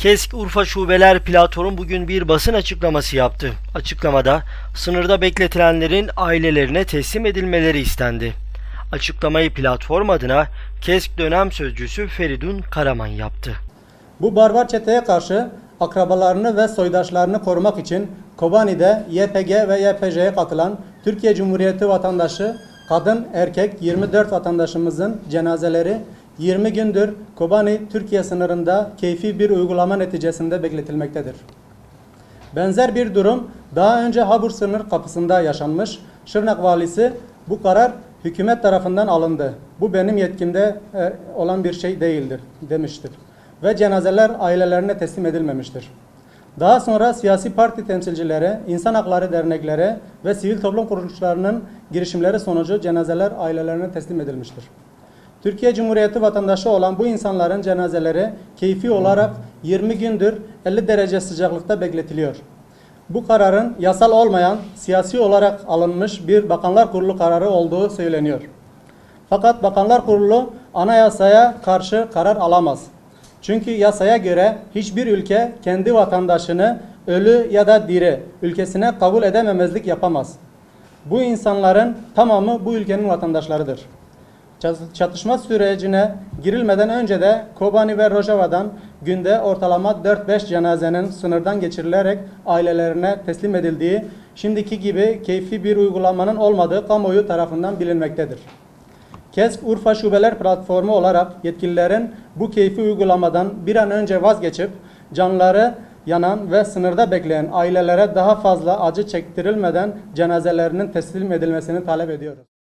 KESK Urfa Şubeler Platformu bugün bir basın açıklaması yaptı. Açıklamada sınırda bekletilenlerin ailelerine teslim edilmeleri istendi. Açıklamayı platform adına KESK dönem sözcüsü Feridun Karaman yaptı. Bu barbar çeteye karşı akrabalarını ve soydaşlarını korumak için Kobani'de YPG ve YPJ'ye katılan Türkiye Cumhuriyeti vatandaşı kadın erkek 24 vatandaşımızın cenazeleri 20 gündür Kobani Türkiye sınırında keyfi bir uygulama neticesinde bekletilmektedir. Benzer bir durum daha önce Habur sınır kapısında yaşanmış. Şırnak valisi bu karar hükümet tarafından alındı. Bu benim yetkimde e, olan bir şey değildir demiştir. Ve cenazeler ailelerine teslim edilmemiştir. Daha sonra siyasi parti temsilcileri, insan hakları dernekleri ve sivil toplum kuruluşlarının girişimleri sonucu cenazeler ailelerine teslim edilmiştir. Türkiye Cumhuriyeti vatandaşı olan bu insanların cenazeleri keyfi olarak 20 gündür 50 derece sıcaklıkta bekletiliyor. Bu kararın yasal olmayan, siyasi olarak alınmış bir Bakanlar Kurulu kararı olduğu söyleniyor. Fakat Bakanlar Kurulu anayasaya karşı karar alamaz. Çünkü yasaya göre hiçbir ülke kendi vatandaşını ölü ya da diri ülkesine kabul edememezlik yapamaz. Bu insanların tamamı bu ülkenin vatandaşlarıdır. Çat- Çatışma sürecine girilmeden önce de Kobani ve Rojava'dan günde ortalama 4-5 cenazenin sınırdan geçirilerek ailelerine teslim edildiği, şimdiki gibi keyfi bir uygulamanın olmadığı kamuoyu tarafından bilinmektedir. KESK Urfa Şubeler Platformu olarak yetkililerin bu keyfi uygulamadan bir an önce vazgeçip canları yanan ve sınırda bekleyen ailelere daha fazla acı çektirilmeden cenazelerinin teslim edilmesini talep ediyoruz.